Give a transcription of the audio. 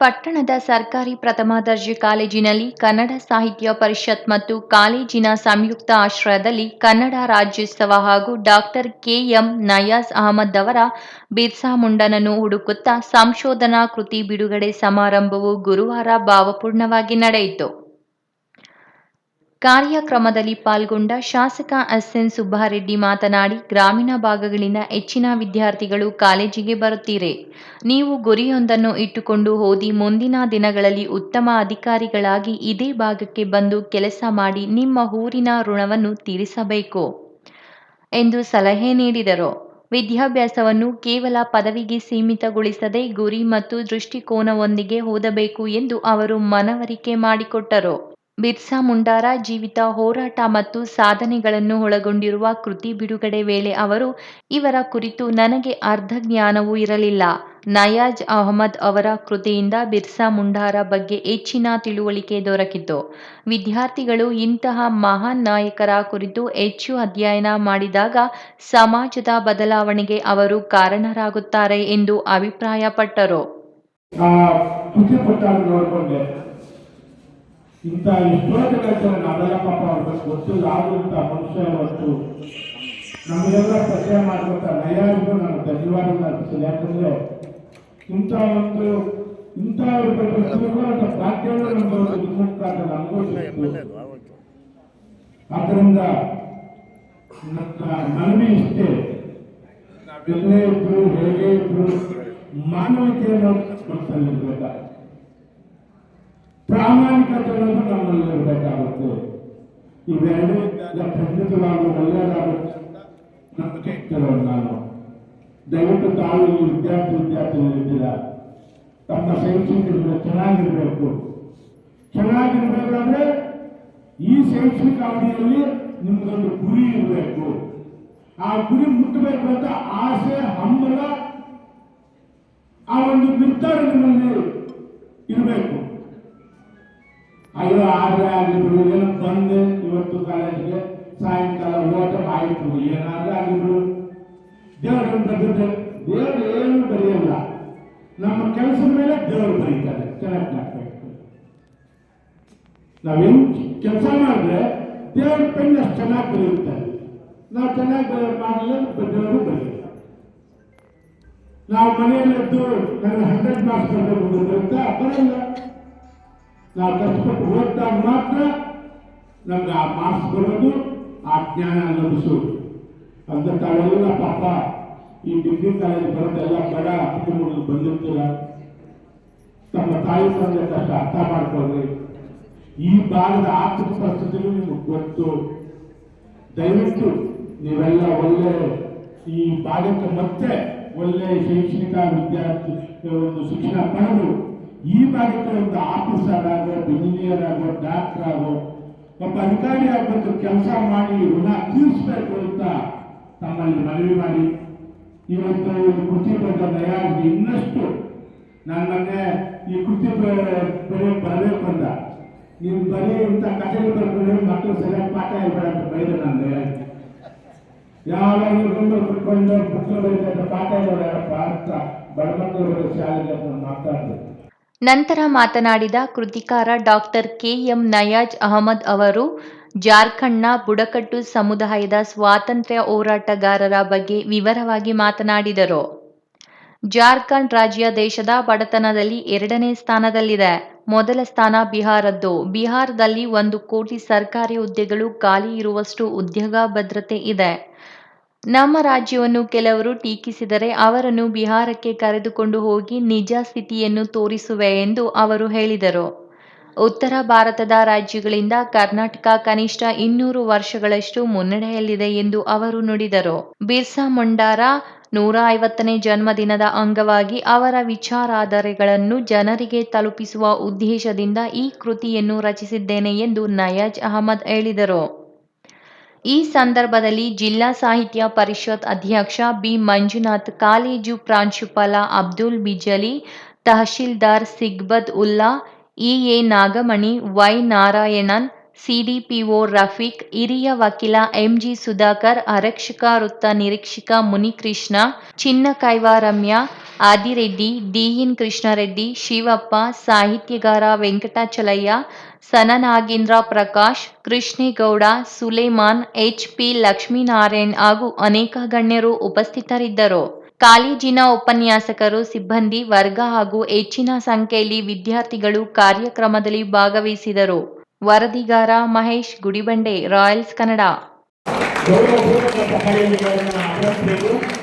ಪಟ್ಟಣದ ಸರ್ಕಾರಿ ಪ್ರಥಮ ದರ್ಜೆ ಕಾಲೇಜಿನಲ್ಲಿ ಕನ್ನಡ ಸಾಹಿತ್ಯ ಪರಿಷತ್ ಮತ್ತು ಕಾಲೇಜಿನ ಸಂಯುಕ್ತ ಆಶ್ರಯದಲ್ಲಿ ಕನ್ನಡ ರಾಜ್ಯೋತ್ಸವ ಹಾಗೂ ಡಾಕ್ಟರ್ ಕೆಎಂ ನಯಾಜ್ ಅಹಮದ್ ಅವರ ಬಿರ್ಸಾ ಮುಂಡನನ್ನು ಹುಡುಕುತ್ತಾ ಸಂಶೋಧನಾ ಕೃತಿ ಬಿಡುಗಡೆ ಸಮಾರಂಭವು ಗುರುವಾರ ಭಾವಪೂರ್ಣವಾಗಿ ನಡೆಯಿತು. ಕಾರ್ಯಕ್ರಮದಲ್ಲಿ ಪಾಲ್ಗೊಂಡ ಶಾಸಕ ಎಸ್ಎನ್ ಸುಬ್ಬಾರೆಡ್ಡಿ ಮಾತನಾಡಿ, ಗ್ರಾಮೀಣ ಭಾಗಗಳಿಂದ ಹೆಚ್ಚಿನ ವಿದ್ಯಾರ್ಥಿಗಳು ಕಾಲೇಜಿಗೆ ಬರುತ್ತೀರಿ. ನೀವು ಗುರಿಯೊಂದನ್ನು ಇಟ್ಟುಕೊಂಡು ಓದಿ ಮುಂದಿನ ದಿನಗಳಲ್ಲಿ ಉತ್ತಮ ಅಧಿಕಾರಿಗಳಾಗಿ ಇದೇ ಭಾಗಕ್ಕೆ ಬಂದು ಕೆಲಸ ಮಾಡಿ ನಿಮ್ಮ ಊರಿನ ಋಣವನ್ನು ತೀರಿಸಬೇಕು ಎಂದು ಸಲಹೆ ನೀಡಿದರು. ವಿದ್ಯಾಭ್ಯಾಸವನ್ನು ಕೇವಲ ಪದವಿಗೆ ಸೀಮಿತಗೊಳಿಸದೆ ಗುರಿ ಮತ್ತು ದೃಷ್ಟಿಕೋನವೊಂದಿಗೆ ಓದಬೇಕು ಎಂದು ಅವರು ಮನವರಿಕೆ ಮಾಡಿಕೊಟ್ಟರು. ಬಿರ್ಸಾ ಮುಂಡಾರ ಜೀವಿತ ಹೋರಾಟ ಮತ್ತು ಸಾಧನೆಗಳನ್ನು ಒಳಗೊಂಡಿರುವ ಕೃತಿ ಬಿಡುಗಡೆ ವೇಳೆ ಅವರು, ಇವರ ಕುರಿತು ನನಗೆ ಅರ್ಧ ಜ್ಞಾನವೂ ಇರಲಿಲ್ಲ. ನಯಾಜ್ ಅಹಮದ್ ಅವರ ಕೃತಿಯಿಂದ ಬಿರ್ಸಾ ಮುಂಡಾರ ಬಗ್ಗೆ ಹೆಚ್ಚಿನ ತಿಳುವಳಿಕೆ ದೊರಕಿತು. ವಿದ್ಯಾರ್ಥಿಗಳು ಇಂತಹ ಮಹಾನ್ ನಾಯಕರ ಕುರಿತು ಹೆಚ್ಚು ಅಧ್ಯಯನ ಮಾಡಿದಾಗ ಸಮಾಜದ ಬದಲಾವಣೆಗೆ ಅವರು ಕಾರಣರಾಗುತ್ತಾರೆ ಎಂದು ಅಭಿಪ್ರಾಯಪಟ್ಟರು. ಇಂಥ ಎಷ್ಟೋ ಇದ್ದಾರೆ ನಾವೆಲ್ಲ ಪಾಪ ಅವ್ರಿಗೆ ಗೊತ್ತಿಲ್ಲ ಆದಂತ ಮನುಷ್ಯ ಇವತ್ತು ನಮಗೆಲ್ಲ ಪರಿಚಯ ಮಾಡ್ಕೊತ ನಯಾರಿಗೂ ನಾನು ಧನ್ಯವಾದ ಅರ್ಪಿಸಿದೆ ಯಾಕಂದ್ರೆ ಇಂಥ ಒಂದು, ಇಂಥ ತಿಳ್ಕೊಳ್ಳೋ ಭಾಗ್ಯವನ್ನು ನಮ್ಗೆ ನಮಗೂ ಸಿಕ್ತು. ಆದ್ದರಿಂದ ಮನವಿ ಇಷ್ಟೇ. ನಾವೆಲ್ಲೇ ಇದ್ರು, ಹೇಗೆ ಇದ್ರು ಮಾನವೀಯತೆಯನ್ನು ಮನಸ್ಸಲ್ಲಿರ್ಬೇಕಾಗುತ್ತೆ ಪ್ರಾಮಾಣಿಕತೆ ನಮ್ಮಲ್ಲಿ ಇರಬೇಕಾಗುತ್ತೆ. ಇವೆರಡೂ ಇದ್ದಾಗ ಖಂಡಿತವಾಗ್ಲೂ ಒಳ್ಳೆಯದಾಗುತ್ತೆ. ನಂಬಿಕೆ ಇಟ್ಟಿರೋದು ನಾನು. ದಯವಿಟ್ಟು ತಾವು ವಿದ್ಯಾರ್ಥಿ ವಿದ್ಯಾರ್ಥಿಗಳಿದ್ದೀರಾ? ತಮ್ಮ ಶೈಕ್ಷಣಿಕ ಚೆನ್ನಾಗಿರಬೇಕು. ಚೆನ್ನಾಗಿರ್ಬೇಕಾದ್ರೆ ಈ ಶೈಕ್ಷಣಿಕ ಅವಧಿಯಲ್ಲಿ ನಿಮ್ಗೊಂದು ಗುರಿ ಇರಬೇಕು. ಆ ಗುರಿ ಮುಟ್ಟಬೇಕು ಅಂತ ಆಸೆ, ಹಂಬಲ, ಆ ಒಂದು ನಿರ್ಧಾರ ನಿಮ್ಮಲ್ಲಿ ಇರಬೇಕು. ಅಯ್ಯೋ ಆದ್ರೆ ಆಗಿಬಿಡು ಏನೋ ಬಂದೆ ಇವತ್ತು ಕಾಲೇಜಿಗೆ ಸಾಯಂಕಾಲ ಓಟ ಆಯಿತು ಏನಾದ್ರೆ ಆಗಿಬಿಡು ದೇವರು ಬರೆದಿದ್ರೆ ದೇವರು ಏನು ಬರೆಯಲ್ಲ. ನಮ್ಮ ಕೆಲಸದ ಮೇಲೆ ದೇವರು ಬರೀತಾರೆ. ಚೆನ್ನಾಗಿ ಆಗ್ಬೇಕು ನಾವೇನು ಕೆಲಸ ಮಾಡಿದ್ರೆ ದೇವ್ರ ಪೆನ್ ಅಷ್ಟು ಚೆನ್ನಾಗಿ ಬರೆಯುತ್ತಾರೆ ನಾವು ಚೆನ್ನಾಗಿ ಮಾಡಲಿಲ್ಲ ದೇವರು ಬರೆಯಲ್ಲ. ನಾವು ಮನೆಯಲ್ಲಿದ್ದು ನನಗೆ ಹಂಡ್ರೆಡ್ ಮಾರ್ಕ್ಸ್ ಬರಬೇಕು ಅಂತ ಬರಲ್ಲ. ನಾವು ಕಷ್ಟಪಟ್ಟು ಓದ್ದಾಗ ಮಾತ್ರ ನಮ್ಗೆ ಆ ಮಾರ್ಕ್ಸ್ ಬರೋದು, ಆ ಜ್ಞಾನ ಲಭಿಸೋದು. ಅಂತ ತಾವೆಲ್ಲ ಪಾಪ ಈ ಡಿಗ್ರಿ ಕಾಲೇಜ್ ಬರೋದೆಲ್ಲ ಬಡ ಕುಟುಂಬಗಳು ಬಂದಿರ್ತೀರ. ತಮ್ಮ ತಾಯಿ ತಂದೆ ಕಷ್ಟ ಅರ್ಥ ಮಾಡ್ಕೊಳ್ರಿ. ಈ ಭಾಗದ ಆರ್ಥಿಕ ಪರಿಸ್ಥಿತಿಗಳು ನಿಮಗೆ ಗೊತ್ತು. ದಯವಿಟ್ಟು ನೀವೆಲ್ಲ ಒಳ್ಳೆ ಈ ಭಾಗಕ್ಕೆ ಮತ್ತೆ ಒಳ್ಳೆ ಶೈಕ್ಷಣಿಕ ವಿದ್ಯಾರ್ಥಿ, ಒಂದು ಶಿಕ್ಷಣ ಪಡೆದು ಈ ಭಾಗಕ್ಕೆ ಒಂದು ಆಫೀಸರ್ ಆಗೋ ಇಂಜಿನಿಯರ್ ಆಗೋ ಡಾಕ್ಟರ್ ಆಗೋ, ಒಬ್ಬ ಅಧಿಕಾರಿ ಆಗಬೇಕು, ಕೆಲಸ ಮಾಡಿ, ಋಣ ತೀರಿಸಬೇಕು ಅಂತ ತಮ್ಮಲ್ಲಿ ಮನವಿ ಮಾಡಿ, ಇವತ್ತು ಕೃತಿ ಬಗ್ಗೆ ದಯಾಗಿ ಇನ್ನಷ್ಟು ನಾನು ಮೊನ್ನೆ ಈ ಕೃತಿ ಬರೆಯೋ ಬರಬೇಕು ಬಂದ ನೀವು ಬರೀ ಇಂಥ ಕಥೆಗಳು ಬರ್ಕೊಂಡು ಮಕ್ಕಳು ಸರಿಯಾಗಿ ಪಾಠ ಹೇಳ್ಬೇಡ ಅಂತ ಬೈದೆ ನಾನು ದಯಾಗಿ ಯಾವಾಗಲೂ ರೂಮಲ್ಲಿ ಕುತ್ಕೊಂಡು ಮಕ್ಕಳು ಬರೀತಾರೆ ಪಾಠ ಹೇಳೋರಪ್ಪ ಅಂತ ಬಡಮಕ್ಕಳು ಶಾಲೆಗೆ ಅಂತ ಮಾತಾಡ್ತಾರೆ ನಂತರ ಮಾತನಾಡಿದ ಕೃತಿಕಾರ doctor K M Nayaz Ahmed ಅವರು, ಜಾರ್ಖಂಡ್ನ ಬುಡಕಟ್ಟು ಸಮುದಾಯದ ಸ್ವಾತಂತ್ರ್ಯ ಹೋರಾಟಗಾರರ ಬಗ್ಗೆ ವಿವರವಾಗಿ ಮಾತನಾಡಿದರು. ಜಾರ್ಖಂಡ್ ರಾಜ್ಯ ದೇಶದ ಬಡತನದಲ್ಲಿ ಎರಡನೇ ಸ್ಥಾನದಲ್ಲಿದೆ. ಮೊದಲ ಸ್ಥಾನ ಬಿಹಾರದ್ದು. ಬಿಹಾರದಲ್ಲಿ ಒಂದು ಕೋಟಿ ಸರ್ಕಾರಿ ಹುದ್ದೆಗಳು ಖಾಲಿ ಇರುವಷ್ಟು ಉದ್ಯೋಗ ಭದ್ರತೆ ಇದೆ. ನಮ್ಮ ರಾಜ್ಯವನ್ನು ಕೆಲವರು ಟೀಕಿಸಿದರೆ ಅವರನ್ನು ಬಿಹಾರಕ್ಕೆ ಕರೆದುಕೊಂಡು ಹೋಗಿ ನಿಜ ಸ್ಥಿತಿಯನ್ನು ತೋರಿಸುವೆ ಎಂದು ಅವರು ಹೇಳಿದರು. ಉತ್ತರ ಭಾರತದ ರಾಜ್ಯಗಳಿಂದ ಕರ್ನಾಟಕ ಕನಿಷ್ಠ ಇನ್ನೂರು ವರ್ಷಗಳಷ್ಟು ಮುನ್ನಡೆಯಲ್ಲಿದೆ ಎಂದು ಅವರು ನುಡಿದರು. ಬಿರ್ಸಾ ಮುಂಡಾರ ನೂರ ಐವತ್ತನೇ ಜನ್ಮದಿನದ ಅಂಗವಾಗಿ ಅವರ ವಿಚಾರಾಧಾರೆಗಳನ್ನು ಜನರಿಗೆ ತಲುಪಿಸುವ ಉದ್ದೇಶದಿಂದ ಈ ಕೃತಿಯನ್ನು ರಚಿಸಿದ್ದೇನೆ ಎಂದು ನಯಾಜ್ ಅಹಮದ್ ಹೇಳಿದರು. ಈ ಸಂದರ್ಭದಲ್ಲಿ ಜಿಲ್ಲಾ ಸಾಹಿತ್ಯ ಪರಿಷತ್ ಅಧ್ಯಕ್ಷ ಬಿ ಮಂಜುನಾಥ್ ಕಾಲೇಜು ಪ್ರಾಂಶುಪಾಲ Abdul Bijli, tahsildar Sigbad Ulla, E A Nagamani, Y Narayanan, C D P O Rafiq, ಹಿರಿಯ ವಕೀಲ ಎಂಜಿ ಸುಧಾಕರ್ ಆರಕ್ಷಕ ವೃತ್ತ ನಿರೀಕ್ಷಕ ಮುನಿಕೃಷ್ಣ ಚಿನ್ನಕೈವಾರಮ್ಯ ಆದಿರೆಡ್ಡಿ, ಡಿಎನ್ ಕೃಷ್ಣಾರೆಡ್ಡಿ, ಶಿವಪ್ಪ, ಸಾಹಿತ್ಯಗಾರ ವೆಂಕಟಾಚಲಯ್ಯ, ಸನನಾಗೇಂದ್ರ ಪ್ರಕಾಶ್, ಕೃಷ್ಣೇಗೌಡ, ಸುಲೇಮಾನ್ ಎಚ್ ಪಿ ಲಕ್ಷ್ಮೀನಾರಾಯಣ್ ಹಾಗೂ ಅನೇಕ ಗಣ್ಯರು ಉಪಸ್ಥಿತರಿದ್ದರು. ಕಾಲೇಜಿನ ಉಪನ್ಯಾಸಕರು, ಸಿಬ್ಬಂದಿ ವರ್ಗ ಹಾಗೂ ಹೆಚ್ಚಿನ ಸಂಖ್ಯೆಯಲ್ಲಿ ವಿದ್ಯಾರ್ಥಿಗಳು ಕಾರ್ಯಕ್ರಮದಲ್ಲಿ ಭಾಗವಹಿಸಿದರು. ವರದಿಗಾರ ಮಹೇಶ್ ಗುಡಿಬಂಡೆ, ರಾಯಲ್ಸ್ ಕನ್ನಡ.